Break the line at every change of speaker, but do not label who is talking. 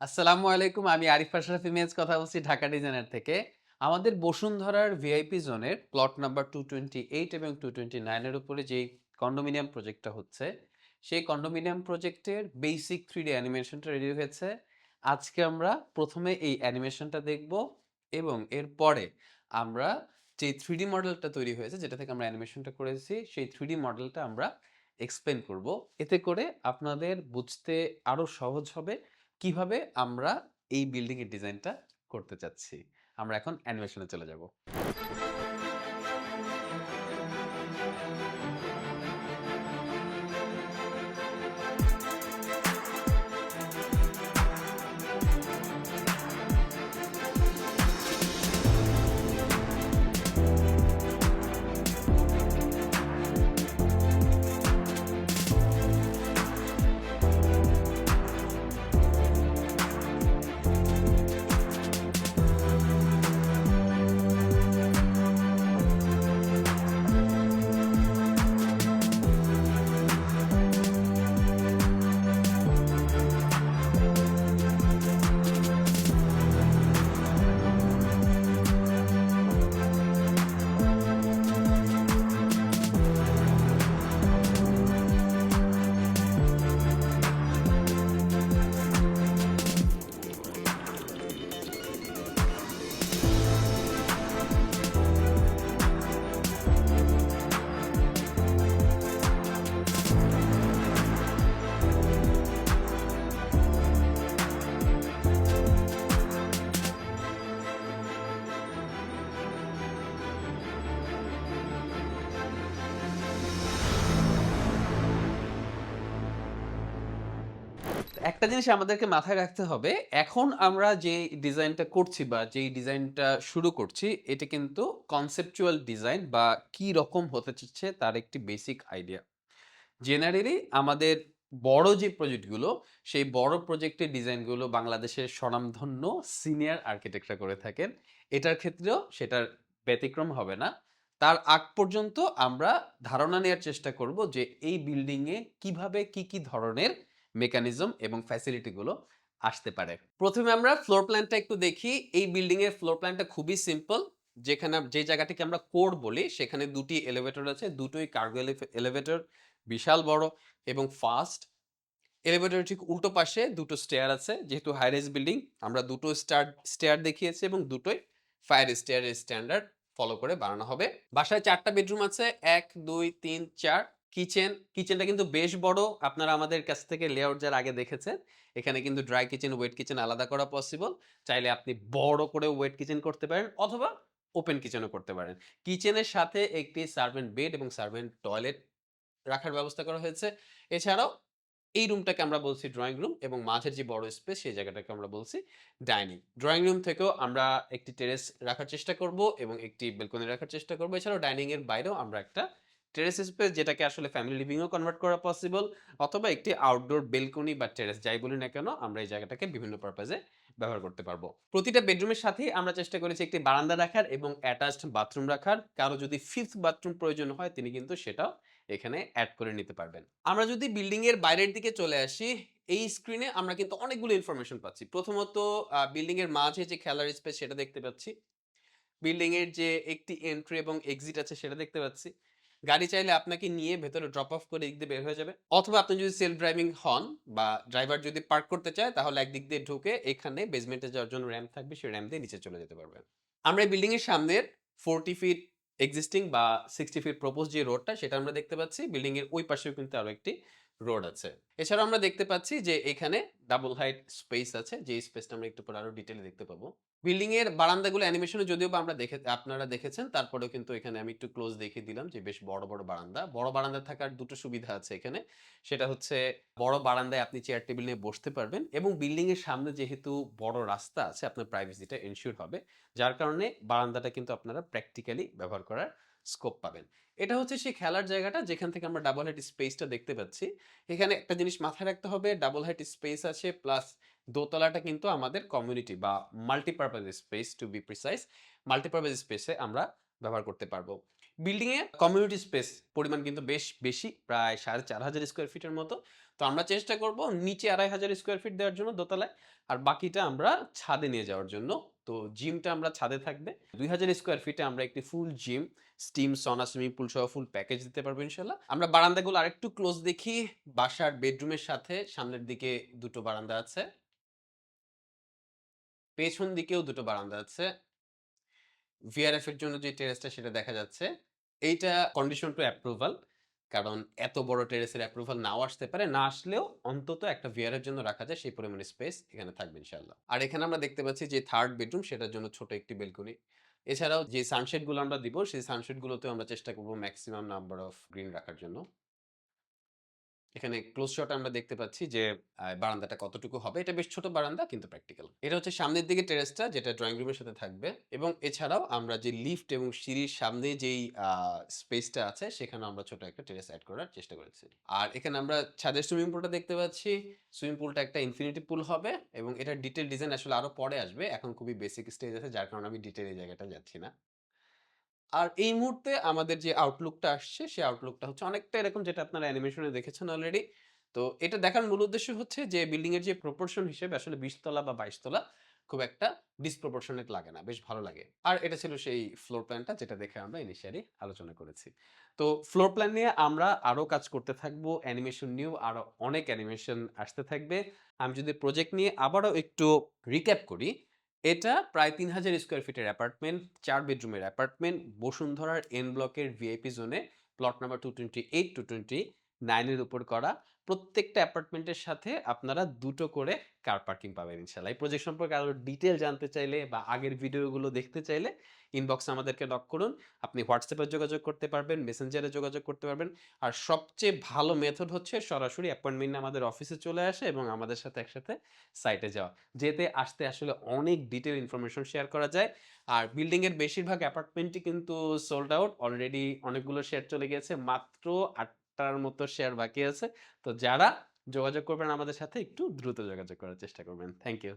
আসসালামু আলাইকুম। আমি আরিফ আশরাফ ইমেজ কথা বলছি ঢাকা ডিজাইনার থেকে। আমাদের বসুন্ধরার ভিআইপি জোনের প্লট নাম্বার 228 এবং টু টোয়েন্টি নাইনের উপরে যেই কন্ডোমিনিয়াম প্রজেক্টটা হচ্ছে, সেই কন্ডোমিনিয়াম প্রজেক্টের বেসিক 3D অ্যানিমেশনটা রেডি হয়েছে। আজকে আমরা প্রথমে এই অ্যানিমেশনটা দেখব এবং এরপরে আমরা যে 3D মডেলটা তৈরি হয়েছে, যেটা থেকে আমরা অ্যানিমেশনটা করেছি, সেই 3D মডেলটা আমরা এক্সপ্লেন করব। এতে করে আপনাদের বুঝতে আরও সহজ হবে কীভাবে আমরা এই বিল্ডিং এর ডিজাইনটা করতে চাচ্ছি। আমরা এখন অ্যানিমেশনে চলে যাব। একটা জিনিস আমাদেরকে মাথায় রাখতে হবে, এখন আমরা যে ডিজাইনটা করছি বা যেই ডিজাইনটা শুরু করছি, এটা কিন্তু কনসেপচুয়াল ডিজাইন বা কি রকম হতে চাচ্ছে তার একটি বেসিক আইডিয়া। জেনারেলি আমাদের বড় যে প্রজেক্টগুলো, সেই বড় প্রজেক্টের ডিজাইনগুলো বাংলাদেশের স্বনামধন্য সিনিয়র আর্কিটেক্টরা করে থাকেন। এটার ক্ষেত্রেও সেটার ব্যতিক্রম হবে না। তার আগ পর্যন্ত আমরা ধারণা নেওয়ার চেষ্টা করব যে এই বিল্ডিংয়ে কীভাবে কি, কি ধরনের মেকানিজম এবং ফ্যাসিলিটিগুলো আসতে পারে। প্রথমে আমরা ফ্লোর প্ল্যানটা একটু দেখি। এই বিল্ডিং এর ফ্লোর প্ল্যানটা খুবই সিম্পল। যেখানে যে জায়গাটিকে আমরা কোর বলি, সেখানে ২ টি এলিভেটর আছে। দুটোই কার্গো এলিভেটর, বিশাল বড় এবং ফাস্ট। এলিভেটরের ঠিক উল্টো পাশে দুটো স্টেয়ার আছে। যেহেতু হাই রাইজ বিল্ডিং, আমরা দুটো স্টার স্টেয়ার দেখিয়েছি এবং দুটোই ফায়ার স্টেয়ারের স্ট্যান্ডার্ড ফলো করে বানানো হবে। বাসায় চারটা বেডরুম আছে। ১, ২, ৩, ৪ কিচেন, কিচেনটা কিন্তু বেশ বড়। আপনারা আমাদের কাছ থেকে লেআউট যার আগে দেখেছেন, এখানে কিন্তু ড্রাই কিচেন, ওয়েট কিচেন আলাদা করা পসিবল। চাইলে আপনি বড় করে ওয়েট কিচেন করতে পারেন অথবা ওপেন কিচেনও করতে পারেন। কিচেনের সাথে একটি সার্ভেন্ট বেড এবং সার্ভেন্ট টয়লেট রাখার ব্যবস্থা করা হয়েছে। এছাড়াও এই রুমটাকে আমরা বলছি ড্রয়িং রুম এবং মাঝের যে বড় স্পেস সেই জায়গাটাকে আমরা বলছি ডাইনিং। ড্রয়িং রুম থেকেও আমরা একটি টেরেস রাখার চেষ্টা করব এবং একটি বেলকনি রাখার চেষ্টা করব। এছাড়াও ডাইনিং এর বাইরেও আমরা একটা টেরেস স্পেস যেটাকে আসলে ফ্যামিলি লিভিংও কনভার্ট করা পসিবল অথবা একটি আউটডোর বেলকনি বা টেরেস যাই বলি না কেন, আমরা এই জায়গাটাকে বিভিন্ন পারপাজে ব্যবহার করতে পারব প্রতিটা বেডরুমের সাথেই আমরা চেষ্টা করেছি একটি বারান্দা রাখার এবং অ্যাটাচড বাথরুম রাখার। কারও যদি 5th বাথরুম প্রয়োজন হয় তিনি কিন্তু সেটাও এখানে অ্যাড করে নিতে পারবেন। আমরা যদি বিল্ডিং এর বাইরের দিকে চলে আসি, এই স্ক্রিনে আমরা কিন্তু অনেকগুলো ইনফরমেশন পাচ্ছি। প্রথমত আ বিল্ডিং এর মাঝে যে খেলার স্পেস সেটা দেখতে পাচ্ছি। বিল্ডিং এর যে একটি এন্ট্রি এবং এক্সিট আছে সেটা দেখতে পাচ্ছি। গাড়ি চাইলে আপনাকে নিয়ে ভেতরে ড্রপ অফ করে একদিকে বের হয়ে যাবে। অথবা আপনি যদি সেলফ ড্রাইভিং হন বা ড্রাইভার যদি পার্ক করতে চায়, তাহলে একদিক দিয়ে ঢুকে এখানে বেসমেন্টে যাওয়ার জন্য র‍্যাম্প থাকবে, সেই র‍্যাম্প দিয়ে নিচে চলে যেতে পারবেন। আমরা এই বিল্ডিং এর সামনের 40 ফিট এক্সিস্টিং বা 60 ফিট প্রপোজ যে রোডটা সেটা আমরা দেখতে পাচ্ছি। বিল্ডিং এর ওই পাশেও কিন্তু আরও একটি রোড আছে। এছাড়াও আমরা দেখতে পাচ্ছি যে এখানে ডাবল হাইট স্পেস আছে। যে স্পেসটা আমরা একটু পরে আরও ডিটেইলে দেখতে পাবো। বিল্ডিং এর বারান্দাগুলো অ্যানিমেশনে যদিও বা আমরা দেখে আপনারা দেখেছেন তারপরেও কিন্তু এখানে আমি একটু ক্লোজ দেখিয়ে দিলাম যে বেশ বড়, বড় বারান্দা। বড় বারান্দা থাকার দুটো সুবিধা আছে এখানে। সেটা হচ্ছে বড় বারান্দায় আপনি চেয়ার টেবিল নিয়ে বসতে পারবেন এবং বিল্ডিং এর সামনে যেহেতু বড় রাস্তা আছে আপনার প্রাইভেসিটা এনশিওর হবে। যার কারণে বারান্দাটা কিন্তু আপনারা প্র্যাকটিক্যালি ব্যবহার করার স্কোপ পাবেন। এটা হচ্ছে সেই খেলার জায়গাটা যেখান থেকে আমরা ডাবল হাইট স্পেসটা দেখতে পাচ্ছি। এখানে একটা জিনিস মাথায় রাখতে হবে ডাবল হাইট স্পেস আছে প্লাস দোতলাটা কিন্তু আমাদের কমিউনিটি বা multipurpose space to be precise multipurpose স্পেসে আমরা ব্যবহার করতে পারব। বিল্ডিং এ কমিউনিটি স্পেস পরিমাণ কিন্তু বেশ বেশি, প্রায় সাড়ে চার হাজার স্কোয়ার ফিটের মতো তো আমরা চেষ্টা করব নিচে আড়াই হাজার স্কোয়ার ফিট দেওয়ার জন্য দোতলায়, আর বাকিটা আমরা ছাদে নিয়ে যাওয়ার জন্য তো জিমটা আমরা ছাদে থাকবে। দুই হাজার স্কোয়ার ফিটে আমরা একটি full gym steam sauna swimming pool সহ ফুল প্যাকেজ দিতে পারব ইনশাল্লাহ। আমরা বারান্দাগুলো আরেকটু ক্লোজ দেখি। বাসার বেডরুমের সাথে সামনের দিকে দুটো বারান্দা আছে। পেছন দিকেও দুটো বারান্দা আছে। ভিআরএফ এর জন্য যে টেরেসটা সেটা দেখা যাচ্ছে। এইটা কন্ডিশন টু অ্যাপ্রুভাল কারণ এত বড় টেরেসের অ্যাপ্রুভাল নাও আসতে পারে, না আসলেও অন্তত একটা ভিআরের জন্য রাখা যায়, সেই পরিমাণে স্পেস এখানে থাকবে ইনশাল্লাহ আর এখানে আমরা দেখতে পাচ্ছি যে থার্ড বেডরুম সেটার জন্য ছোট একটি বেলকনি এছাড়াও যে সানসেটগুলো আমরা দিব, সেই সানসেটগুলোতেও আমরা চেষ্টা করব ম্যাক্সিমাম নাম্বার অফ গ্রিন রাখার জন্য। এখানে ক্লোজ শট আমরা দেখতে পাচ্ছি যে বারান্দাটা কতটুকু হবে? এটা বেশ ছোট বারান্দা, কিন্তু প্র্যাকটিক্যাল এটা হচ্ছে সামনের দিকে টেরেসটা যেটা ড্রয়িং রুমের সাথে থাকবে। এবং এছাড়াও আমরা যে লিফট এবং সিঁড়ির সামনে যেই স্পেসটা আছে, সেখানে আমরা ছোট একটা টেরেস অ্যাড করার চেষ্টা করেছি। আর এখানে আমরা ছাদের সুইমিং পুলটা দেখতে পাচ্ছি। সুইমিং পুলটা একটা ইনফিনিটি পুল হবে এবং এটার ডিটেল ডিজাইন আসলে আরও পরে আসবে। এখন খুবই বেসিক স্টেজ আছে, যার কারণে আমি ডিটেল এই জায়গাটা যাচ্ছি না। আর এই মুহূর্তে আমাদের যে আউটলুকটা আসছে সেই আউটলুকটা হচ্ছে অনেকটা এরকম যেটা আপনারা অ্যানিমেশনে দেখেছেন অলরেডি তো এটা দেখার মূল উদ্দেশ্য হচ্ছে যে বিল্ডিং এর যে প্রপোর্শন হিসেবে আসলে বিশ তলা বা বাইশ তলা খুব একটা ডিসপ্রপোর্শনেট লাগে না, বেশ ভালো লাগে। আর এটা ছিল সেই ফ্লোর প্ল্যানটা যেটা দেখে আমরা ইনিশিয়ালি আলোচনা করেছি। তো ফ্লোর প্ল্যান নিয়ে আমরা আরও কাজ করতে থাকব অ্যানিমেশন নিয়েও আরও অনেক অ্যানিমেশন আসতে থাকবে। আমি যদি প্রজেক্ট নিয়ে আবারও একটু রিক্যাপ করি এটা প্রায় তিন হাজার স্কোয়ার ফিটের অ্যাপার্টমেন্ট চার বেডরুমের অ্যাপার্টমেন্ট বসুন্ধরার এন ব্লকের ভিআইপি জোনে plot number two twenty eight two twenty নাইনের উপর করা। প্রত্যেকটা অ্যাপার্টমেন্টের সাথে আপনারা দুটো করে কার পার্কিং পাবেন ইনশাল্লাহ এই প্রজেক্ট সম্পর্কে আরও ডিটেল জানতে চাইলে বা আগের ভিডিওগুলো দেখতে চাইলে ইনবক্সে আমাদেরকে নক করুন। আপনি হোয়াটসঅ্যাপে যোগাযোগ করতে পারবেন মেসেঞ্জারে যোগাযোগ করতে পারবেন। আর সবচেয়ে ভালো মেথড হচ্ছে সরাসরি অ্যাপয়েন্টমেন্ট আমাদের অফিসে চলে আসে এবং আমাদের সাথে একসাথে সাইটে যাওয়া। যেতে, আসতে আসলে অনেক ডিটেল ইনফরমেশন শেয়ার করা যায়। আর বিল্ডিং এর বেশিরভাগ অ্যাপার্টমেন্টই কিন্তু সোল্ড আউট অলরেডি অনেকগুলো শেয়ার চলে গেছে মাত্র আটটার মতো শেয়ার বাকি আছে। তো যারা যোগাযোগ করবেন আমাদের সাথে, একটু দ্রুত যোগাযোগ করার চেষ্টা করবেন। Thank you